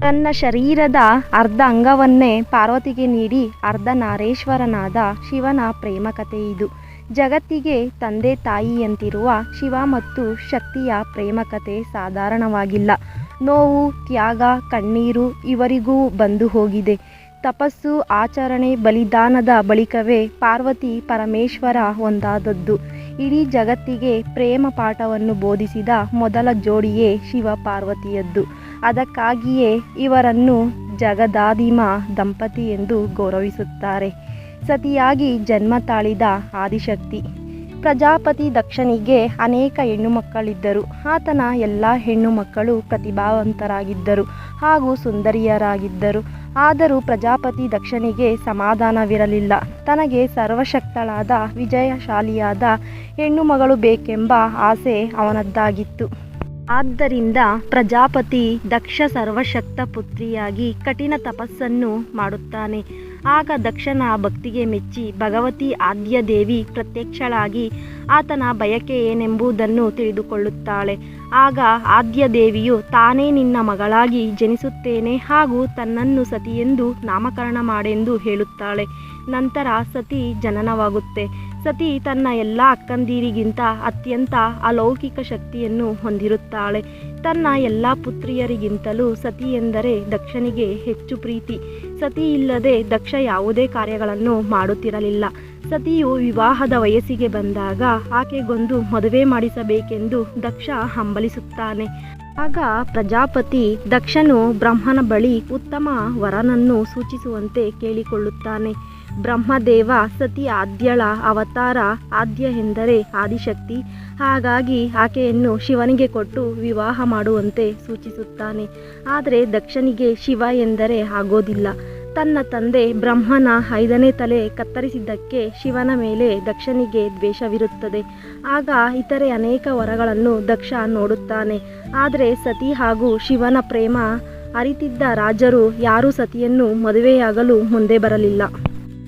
ತನ್ನ ಶರೀರದ ಅರ್ಧ ಅಂಗವನ್ನೇ ಪಾರ್ವತಿಗೆ ನೀಡಿ ಅರ್ಧ ನಾರೇಶ್ವರನಾದ ಶಿವನ ಪ್ರೇಮ ಕಥೆ ಇದು. ಜಗತ್ತಿಗೆ ತಂದೆ ತಾಯಿಯಂತಿರುವ ಶಿವ ಮತ್ತು ಶಕ್ತಿಯ ಪ್ರೇಮ ಕಥೆ ಸಾಧಾರಣವಾಗಿಲ್ಲ. ನೋವು, ತ್ಯಾಗ, ಕಣ್ಣೀರು ಇವರಿಗೂ ಬಂದು ಹೋಗಿದೆ. ತಪಸ್ಸು, ಆಚರಣೆ, ಬಲಿದಾನದ ಬಳಿಕವೇ ಪಾರ್ವತಿ ಪರಮೇಶ್ವರ ಒಂದಾದದ್ದು. ಇಡೀ ಜಗತ್ತಿಗೆ ಪ್ರೇಮ ಪಾಠವನ್ನು ಬೋಧಿಸಿದ ಮೊದಲ ಜೋಡಿಯೇ ಶಿವ ಪಾರ್ವತಿಯದ್ದು. ಅದಕ್ಕಾಗಿಯೇ ಇವರನ್ನು ಜಗದಾದಿಮ ದಂಪತಿ ಎಂದು ಗೌರವಿಸುತ್ತಾರೆ. ಸತಿಯಾಗಿ ಜನ್ಮ ತಾಳಿದ ಆದಿಶಕ್ತಿ. ಪ್ರಜಾಪತಿ ದಕ್ಷನಿಗೆ ಅನೇಕ ಹೆಣ್ಣು ಮಕ್ಕಳಿದ್ದರು ಆತನ ಎಲ್ಲ ಹೆಣ್ಣು ಮಕ್ಕಳು ಪ್ರತಿಭಾವಂತರಾಗಿದ್ದರು ಹಾಗೂ ಸುಂದರಿಯರಾಗಿದ್ದರು. ಆದರೂ ಪ್ರಜಾಪತಿ ದಕ್ಷನಿಗೆ ಸಮಾಧಾನವಿರಲಿಲ್ಲ. ತನಗೆ ಸರ್ವಶಕ್ತಳಾದ ವಿಜಯಶಾಲಿಯಾದ ಹೆಣ್ಣು ಮಗಳು ಬೇಕೆಂಬ ಆಸೆ ಅವನದ್ದಾಗಿತ್ತು. ಆದ್ದರಿಂದ ಪ್ರಜಾಪತಿ ದಕ್ಷ ಸರ್ವಶಕ್ತ ಪುತ್ರಿಯಾಗಿ ಕಠಿಣ ತಪಸ್ಸನ್ನು ಮಾಡುತ್ತಾನೆ. ಆಗ ದಕ್ಷನ ಭಕ್ತಿಗೆ ಮೆಚ್ಚಿ ಭಗವತಿ ಆದ್ಯ ದೇವಿ ಪ್ರತ್ಯಕ್ಷಳಾಗಿ ಆತನ ಬಯಕೆ ಏನೆಂಬುದನ್ನು ತಿಳಿದುಕೊಳ್ಳುತ್ತಾಳೆ. ಆಗ ಆದ್ಯ ದೇವಿಯು ತಾನೇ ನಿನ್ನ ಮಗಳಾಗಿ ಜನಿಸುತ್ತೇನೆ ಹಾಗೂ ತನ್ನನ್ನು ಸತಿಯೆಂದು ನಾಮಕರಣ ಮಾಡೆಂದು ಹೇಳುತ್ತಾಳೆ. ನಂತರ ಸತಿ ಜನನವಾಗುತ್ತೆ. ಸತಿ ತನ್ನ ಎಲ್ಲ ಅಕ್ಕಂದಿರಿಗಿಂತ ಅತ್ಯಂತ ಅಲೌಕಿಕ ಶಕ್ತಿಯನ್ನು ಹೊಂದಿರುತ್ತಾಳೆ. ತನ್ನ ಎಲ್ಲ ಪುತ್ರಿಯರಿಗಿಂತಲೂ ಸತಿ ಎಂದರೆ ದಕ್ಷನಿಗೆ ಹೆಚ್ಚು ಪ್ರೀತಿ. ಸತಿ ಇಲ್ಲದೆ ದಕ್ಷ ಯಾವುದೇ ಕಾರ್ಯಗಳನ್ನು ಮಾಡುತ್ತಿರಲಿಲ್ಲ. ಸತಿಯು ವಿವಾಹದ ವಯಸ್ಸಿಗೆ ಬಂದಾಗ ಆಕೆಗೊಂದು ಮದುವೆ ಮಾಡಿಸಬೇಕೆಂದು ದಕ್ಷ ಹಂಬಲಿಸುತ್ತಾನೆ. ಆಗ ಪ್ರಜಾಪತಿ ದಕ್ಷನು ಬ್ರಹ್ಮನ ಬಳಿ ಉತ್ತಮ ವರನನ್ನು ಸೂಚಿಸುವಂತೆ ಕೇಳಿಕೊಳ್ಳುತ್ತಾನೆ. ಬ್ರಹ್ಮದೇವ ಸತಿ ಆದ್ಯಳ ಅವತಾರ ಆದ್ಯ ಎಂದರೆ ಆದಿಶಕ್ತಿ. ಹಾಗಾಗಿ ಆಕೆಯನ್ನು ಶಿವನಿಗೆ ಕೊಟ್ಟು ವಿವಾಹ ಮಾಡುವಂತೆ ಸೂಚಿಸುತ್ತಾನೆ. ಆದರೆ ದಕ್ಷನಿಗೆ ಶಿವ ಎಂದರೆ ಆಗೋದಿಲ್ಲ. ತನ್ನ ತಂದೆ ಬ್ರಹ್ಮನ ಐದನೇ ತಲೆ ಕತ್ತರಿಸಿದ್ದಕ್ಕೆ ಶಿವನ ಮೇಲೆ ದಕ್ಷನಿಗೆ ದ್ವೇಷವಿರುತ್ತದೆ. ಆಗ ಇತರೆ ಅನೇಕ ವರಗಳನ್ನು ದಕ್ಷ ನೋಡುತ್ತಾನೆ. ಆದರೆ ಸತಿ ಹಾಗೂ ಶಿವನ ಪ್ರೇಮ ಅರಿತಿದ್ದ ರಾಜರು ಯಾರೂ ಸತಿಯನ್ನು ಮದುವೆಯಾಗಲು ಮುಂದೆ ಬರಲಿಲ್ಲ.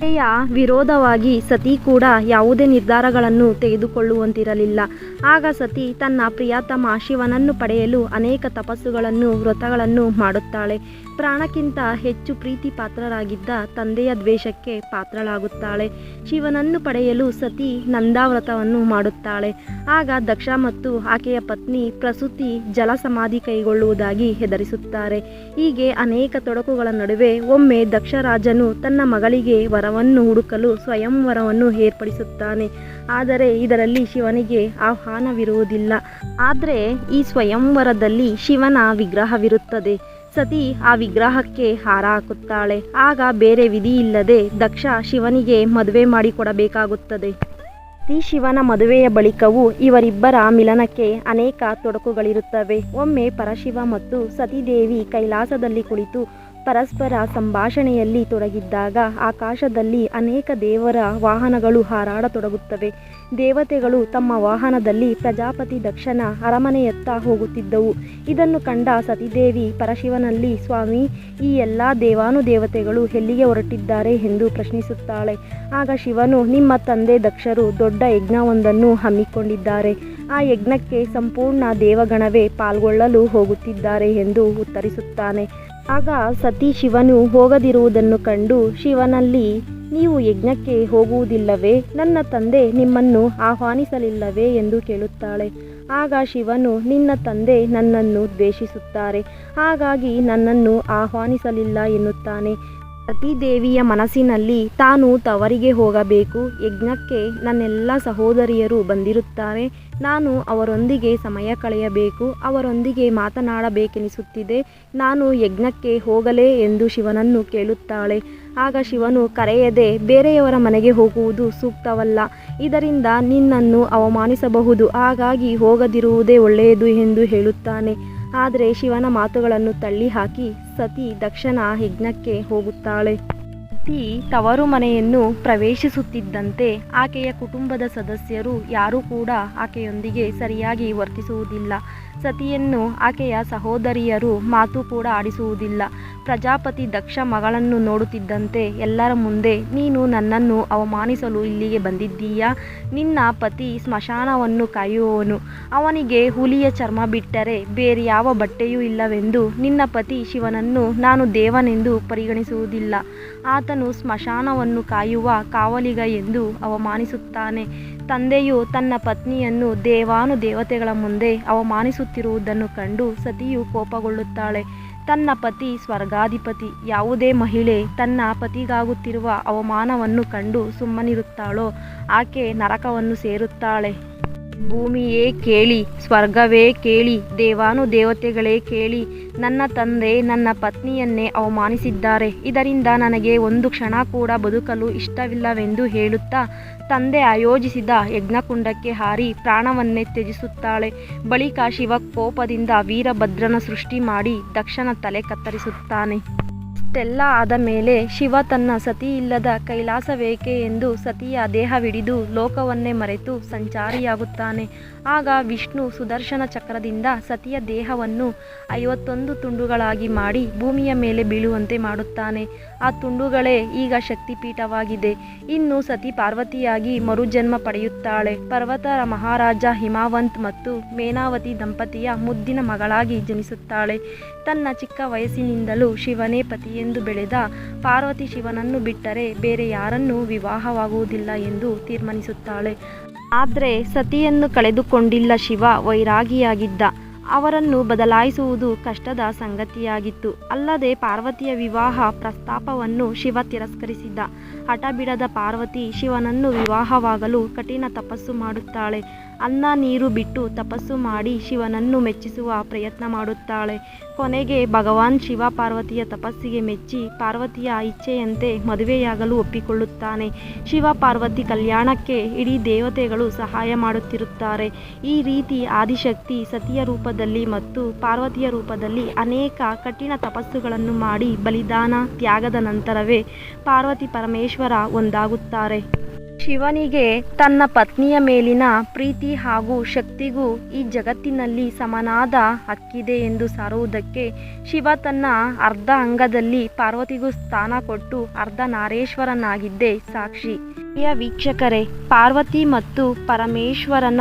ಯ ವಿರೋಧವಾಗಿ ಸತಿ ಕೂಡ ಯಾವುದೇ ನಿರ್ಧಾರಗಳನ್ನು ತೆಗೆದುಕೊಳ್ಳುವಂತಿರಲಿಲ್ಲ. ಆಗ ಸತಿ ತನ್ನ ಪ್ರಿಯತಮ ಶಿವನನ್ನು ಪಡೆಯಲು ಅನೇಕ ತಪಸ್ಸುಗಳನ್ನು, ವ್ರತಗಳನ್ನು ಮಾಡುತ್ತಾಳೆ. ಪ್ರಾಣಕ್ಕಿಂತ ಹೆಚ್ಚು ಪ್ರೀತಿ ಪಾತ್ರರಾಗಿದ್ದ ತಂದೆಯ ದ್ವೇಷಕ್ಕೆ ಪಾತ್ರಳಾಗುತ್ತಾಳೆ. ಶಿವನನ್ನು ಪಡೆಯಲು ಸತಿ ನಂದಾವ್ರತವನ್ನು ಮಾಡುತ್ತಾಳೆ. ಆಗ ದಕ್ಷ ಮತ್ತು ಆಕೆಯ ಪತ್ನಿ ಪ್ರಸೂತಿ ಜಲಸಮಾಧಿ ಕೈಗೊಳ್ಳುವುದಾಗಿ ಹೆದರಿಸುತ್ತಾರೆ. ಹೀಗೆ ಅನೇಕ ತೊಡಕುಗಳ ನಡುವೆ ಒಮ್ಮೆ ದಕ್ಷರಾಜನು ತನ್ನ ಮಗಳಿಗೆ ವರವನ್ನು ಹುಡುಕಲು ಸ್ವಯಂವರವನ್ನು ಏರ್ಪಡಿಸುತ್ತಾನೆ. ಆದರೆ ಇದರಲ್ಲಿ ಶಿವನಿಗೆ ಆಹ್ವಾನವಿರುವುದಿಲ್ಲ. ಆದರೆ ಈ ಸ್ವಯಂವರದಲ್ಲಿ ಶಿವನ ವಿಗ್ರಹವಿರುತ್ತದೆ. ಸತಿ ಆ ವಿಗ್ರಹಕ್ಕೆ ಹಾರ ಹಾಕುತ್ತಾಳೆ. ಆಗ ಬೇರೆ ವಿಧಿ ಇಲ್ಲದೆ ದಕ್ಷ ಶಿವನಿಗೆ ಮದುವೆ ಮಾಡಿಕೊಡಬೇಕಾಗುತ್ತದೆ. ಸತಿ ಶಿವನ ಮದುವೆಯ ಬಳಿಕವೂ ಇವರಿಬ್ಬರ ಮಿಲನಕ್ಕೆ ಅನೇಕ ತೊಡಕುಗಳಿರುತ್ತವೆ. ಒಮ್ಮೆ ಪರಶಿವ ಮತ್ತು ಸತೀದೇವಿ ಕೈಲಾಸದಲ್ಲಿ ಕುಳಿತು ಪರಸ್ಪರ ಸಂಭಾಷಣೆಯಲ್ಲಿ ತೊಡಗಿದ್ದಾಗ ಆಕಾಶದಲ್ಲಿ ಅನೇಕ ದೇವರ ವಾಹನಗಳು ಹಾರಾಡತೊಡಗುತ್ತವೆ. ದೇವತೆಗಳು ತಮ್ಮ ವಾಹನದಲ್ಲಿ ಪ್ರಜಾಪತಿ ದಕ್ಷನ ಅರಮನೆಯತ್ತ ಹೋಗುತ್ತಿದ್ದವು. ಇದನ್ನು ಕಂಡ ಸತೀದೇವಿ, ಪರಶಿವನಲ್ಲಿ ಸ್ವಾಮಿ, ಈ ಎಲ್ಲ ದೇವಾನುದೇವತೆಗಳು ಎಲ್ಲಿಗೆ ಹೊರಟಿದ್ದಾರೆ ಎಂದು ಪ್ರಶ್ನಿಸುತ್ತಾಳೆ. ಆಗ ಶಿವನು, ನಿಮ್ಮ ತಂದೆ ದಕ್ಷರು ದೊಡ್ಡ ಯಜ್ಞವೊಂದನ್ನು ಹಮ್ಮಿಕೊಂಡಿದ್ದಾರೆ. ಆ ಯಜ್ಞಕ್ಕೆ ಸಂಪೂರ್ಣ ದೇವಗಣವೇ ಪಾಲ್ಗೊಳ್ಳಲು ಹೋಗುತ್ತಿದ್ದಾರೆ ಎಂದು ಉತ್ತರಿಸುತ್ತಾನೆ. ಆಗ ಸತಿ ಶಿವನು ಹೋಗದಿರುವುದನ್ನು ಕಂಡು ಶಿವನಲ್ಲಿ, ನೀವು ಯಜ್ಞಕ್ಕೆ ಹೋಗುವುದಿಲ್ಲವೇ? ನನ್ನ ತಂದೆ ನಿಮ್ಮನ್ನು ಆಹ್ವಾನಿಸಲಿಲ್ಲವೇ? ಎಂದು ಕೇಳುತ್ತಾಳೆ. ಆಗ ಶಿವನು, ನಿನ್ನ ತಂದೆ ನನ್ನನ್ನು ದ್ವೇಷಿಸುತ್ತಾರೆ. ಹಾಗಾಗಿ ನನ್ನನ್ನು ಆಹ್ವಾನಿಸಲಿಲ್ಲ ಎನ್ನುತ್ತಾನೆ. ಸತೀದೇವಿಯ ಮನಸ್ಸಿನಲ್ಲಿ ತಾನು ತವರಿಗೆ ಹೋಗಬೇಕು. ಯಜ್ಞಕ್ಕೆ ನನ್ನೆಲ್ಲ ಸಹೋದರಿಯರು ಬಂದಿರುತ್ತಾರೆ. ನಾನು ಅವರೊಂದಿಗೆ ಸಮಯ ಕಳೆಯಬೇಕು. ಅವರೊಂದಿಗೆ ಮಾತನಾಡಬೇಕೆನಿಸುತ್ತಿದೆ. ನಾನು ಯಜ್ಞಕ್ಕೆ ಹೋಗಲೇ ಎಂದು ಶಿವನನ್ನು ಕೇಳುತ್ತಾಳೆ. ಆಗ ಶಿವನು ಕರೆಯದೆ, ಬೇರೆಯವರ ಮನೆಗೆ ಹೋಗುವುದು ಸೂಕ್ತವಲ್ಲ. ಇದರಿಂದ ನಿನ್ನನ್ನು ಅವಮಾನಿಸಬಹುದು. ಹಾಗಾಗಿ ಹೋಗದಿರುವುದೇ ಒಳ್ಳೆಯದು ಎಂದು ಹೇಳುತ್ತಾನೆ. ಆದರೆ ಶಿವನ ಮಾತುಗಳನ್ನು ತಳ್ಳಿಹಾಕಿ ಸತಿ ದಕ್ಷನ ಯಜ್ಞಕ್ಕೆ ಹೋಗುತ್ತಾಳೆ. ಸತಿ ತವರು ಮನೆಯನ್ನು ಪ್ರವೇಶಿಸುತ್ತಿದ್ದಂತೆ ಆಕೆಯ ಕುಟುಂಬದ ಸದಸ್ಯರು ಯಾರೂ ಕೂಡ ಆಕೆಯೊಂದಿಗೆ ಸರಿಯಾಗಿ ವರ್ತಿಸುವುದಿಲ್ಲ. ಸತಿಯನ್ನು ಆಕೆಯ ಸಹೋದರಿಯರು ಮಾತು ಕೂಡ ಆಡಿಸುವುದಿಲ್ಲ. ಪ್ರಜಾಪತಿ ದಕ್ಷ ಮಗಳನ್ನು ನೋಡುತ್ತಿದ್ದಂತೆ ಎಲ್ಲರ ಮುಂದೆ, ನೀನು ನನ್ನನ್ನು ಅವಮಾನಿಸಲು ಇಲ್ಲಿಗೆ ಬಂದಿದ್ದೀಯಾ? ನಿನ್ನ ಪತಿ ಸ್ಮಶಾನವನ್ನು ಕಾಯುವವನು. ಅವನಿಗೆ ಹುಲಿಯ ಚರ್ಮ ಬಿಟ್ಟರೆ ಬೇರೆ ಯಾವ ಬಟ್ಟೆಯೂ ಇಲ್ಲವೆಂದು ನಿನ್ನ ಪತಿ ಶಿವನನ್ನು ನಾನು ದೇವನೆಂದು ಪರಿಗಣಿಸುವುದಿಲ್ಲ. ಆತನು ಸ್ಮಶಾನವನ್ನು ಕಾಯುವ ಕಾವಲಿಗ ಎಂದು ಅವಮಾನಿಸುತ್ತಾನೆ. ತಂದೆಯು ತನ್ನ ಪತ್ನಿಯನ್ನು ದೇವಾನು ದೇವತೆಗಳ ಮುಂದೆ ಅವಮಾನಿಸುತ್ತಿರುವುದನ್ನು ಕಂಡು ಸತಿಯು ಕೋಪಗೊಳ್ಳುತ್ತಾಳೆ. ತನ್ನ ಪತಿ ಸ್ವರ್ಗಾಧಿಪತಿ ಯಾವುದೇ ಮಹಿಳೆ ತನ್ನ ಪತಿಗಾಗುತ್ತಿರುವ ಅವಮಾನವನ್ನು ಕಂಡು ಸುಮ್ಮನಿರುತ್ತಾಳೋ ಆಕೆ ನರಕವನ್ನು ಸೇರುತ್ತಾಳೆ. ಭೂಮಿಯೇ ಕೇಳಿ, ಸ್ವರ್ಗವೇ ಕೇಳಿ, ದೇವಾನು ದೇವತೆಗಳೇ ಕೇಳಿ, ನನ್ನ ತಂದೆ ನನ್ನ ಪತ್ನಿಯನ್ನೇ ಅವಮಾನಿಸಿದ್ದಾರೆ. ಇದರಿಂದ ನನಗೆ ಒಂದು ಕ್ಷಣ ಕೂಡ ಬದುಕಲು ಇಷ್ಟವಿಲ್ಲವೆಂದು ಹೇಳುತ್ತಾ, ತಂದೆ ಆಯೋಜಿಸಿದ ಯಜ್ಞಕುಂಡಕ್ಕೆ ಹಾರಿ ಪ್ರಾಣವನ್ನೇ ತ್ಯಜಿಸುತ್ತಾಳೆ. ಬಳಿಕ ಶಿವ ಕೋಪದಿಂದ ವೀರಭದ್ರನ ಸೃಷ್ಟಿ ಮಾಡಿ ದಕ್ಷನ ತಲೆ ಕತ್ತರಿಸುತ್ತಾನೆ. ಇಷ್ಟೆಲ್ಲ ಆದ ಮೇಲೆ ಶಿವ ತನ್ನ ಸತಿ ಇಲ್ಲದ ಕೈಲಾಸವೇಕೆ ಎಂದು ಸತಿಯ ದೇಹವಿಡಿದು ಲೋಕವನ್ನೇ ಮರೆತು ಸಂಚಾರಿಯಾಗುತ್ತಾನೆ. ಆಗ ವಿಷ್ಣು ಸುದರ್ಶನ ಚಕ್ರದಿಂದ ಸತಿಯ ದೇಹವನ್ನು ಐವತ್ತೊಂದು ತುಂಡುಗಳಾಗಿ ಮಾಡಿ ಭೂಮಿಯ ಮೇಲೆ ಬೀಳುವಂತೆ ಮಾಡುತ್ತಾನೆ. ಆ ತುಂಡುಗಳೇ ಈಗ ಶಕ್ತಿಪೀಠವಾಗಿದೆ. ಇನ್ನು ಸತಿ ಪಾರ್ವತಿಯಾಗಿ ಮರುಜನ್ಮ ಪಡೆಯುತ್ತಾಳೆ. ಪರ್ವತರ ಮಹಾರಾಜ ಹಿಮಾವಂತ್ ಮತ್ತು ಮೇನಾವತಿ ದಂಪತಿಯ ಮುದ್ದಿನ ಮಗಳಾಗಿ ಜನಿಸುತ್ತಾಳೆ. ತನ್ನ ಚಿಕ್ಕ ವಯಸ್ಸಿನಿಂದಲೂ ಶಿವನೇ ಪತಿಯೆಂದು ಬೆಳೆದ ಪಾರ್ವತಿ ಶಿವನನ್ನು ಬಿಟ್ಟರೆ ಬೇರೆ ಯಾರನ್ನೂ ವಿವಾಹವಾಗುವುದಿಲ್ಲ ಎಂದು ತೀರ್ಮಾನಿಸುತ್ತಾಳೆ. ಆದರೆ ಸತಿಯನ್ನು ಕಳೆದುಕೊಂಡಿಲ್ಲ ಶಿವ ವೈರಾಗಿಯಾಗಿದ್ದ. ಅವರನ್ನು ಬದಲಾಯಿಸುವುದು ಕಷ್ಟದ ಸಂಗತಿಯಾಗಿತ್ತು. ಅಲ್ಲದೆ ಪಾರ್ವತಿಯ ವಿವಾಹ ಪ್ರಸ್ತಾಪವನ್ನು ಶಿವ ತಿರಸ್ಕರಿಸಿದ. ಹಠ ಬಿಡದ ಪಾರ್ವತಿ ಶಿವನನ್ನು ವಿವಾಹವಾಗಲು ಕಠಿಣ ತಪಸ್ಸು ಮಾಡುತ್ತಾಳೆ. ಅನ್ನ ನೀರು ಬಿಟ್ಟು ತಪಸ್ಸು ಮಾಡಿ ಶಿವನನ್ನು ಮೆಚ್ಚಿಸುವ ಪ್ರಯತ್ನ ಮಾಡುತ್ತಾಳೆ. ಕೊನೆಗೆ ಭಗವಾನ್ ಶಿವ ಪಾರ್ವತಿಯ ತಪಸ್ಸಿಗೆ ಮೆಚ್ಚಿ ಪಾರ್ವತಿಯ ಇಚ್ಛೆಯಂತೆ ಮದುವೆಯಾಗಲು ಒಪ್ಪಿಕೊಳ್ಳುತ್ತಾನೆ. ಶಿವ ಪಾರ್ವತಿ ಕಲ್ಯಾಣಕ್ಕೆ ಇಡೀ ದೇವತೆಗಳು ಸಹಾಯ ಮಾಡುತ್ತಿರುತ್ತಾರೆ. ಈ ರೀತಿ ಆದಿಶಕ್ತಿ ಸತಿಯ ರೂಪದಲ್ಲಿ ಮತ್ತು ಪಾರ್ವತಿಯ ರೂಪದಲ್ಲಿ ಅನೇಕ ಕಠಿಣ ತಪಸ್ಸುಗಳನ್ನು ಮಾಡಿ ಬಲಿದಾನ ತ್ಯಾಗದ ನಂತರವೇ ಪಾರ್ವತಿ ಪರಮೇಶ್ವರ ಒಂದಾಗುತ್ತಾರೆ. ಶಿವನಿಗೆ ತನ್ನ ಪತ್ನಿಯ ಮೇಲಿನ ಪ್ರೀತಿ ಹಾಗೂ ಶಕ್ತಿಗೂ ಈ ಜಗತ್ತಿನಲ್ಲಿ ಸಮನಾದ ಹಕ್ಕಿದೆ ಎಂದು ಸಾರುವುದಕ್ಕೆ ಶಿವ ತನ್ನ ಅರ್ಧ ಅಂಗದಲ್ಲಿ ಪಾರ್ವತಿಗೂ ಸ್ಥಾನ ಕೊಟ್ಟು ಅರ್ಧ ನಾರೇಶ್ವರನಾಗಿದ್ದೆ ಸಾಕ್ಷಿ. ಪ್ರಿಯ ವೀಕ್ಷಕರೇ, ಪಾರ್ವತಿ ಮತ್ತು ಪರಮೇಶ್ವರನ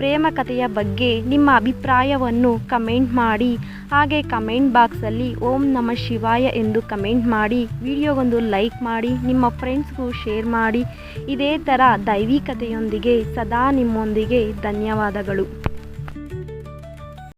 ಪ್ರೇಮ ಕಥೆಯ ಬಗ್ಗೆ ನಿಮ್ಮ ಅಭಿಪ್ರಾಯವನ್ನು ಕಮೆಂಟ್ ಮಾಡಿ. ಹಾಗೆ ಕಮೆಂಟ್ ಬಾಕ್ಸಲ್ಲಿ ಓಂ ನಮ ಶಿವಾಯ ಎಂದು ಕಮೆಂಟ್ ಮಾಡಿ. ವಿಡಿಯೋಗೊಂದು ಲೈಕ್ ಮಾಡಿ, ನಿಮ್ಮ ಫ್ರೆಂಡ್ಸ್ಗೂ ಶೇರ್ ಮಾಡಿ. ಇದೇ ಥರ ದೈವಿಕತೆಯೊಂದಿಗೆ ಸದಾ ನಿಮ್ಮೊಂದಿಗೆ ಧನ್ಯವಾದಗಳು.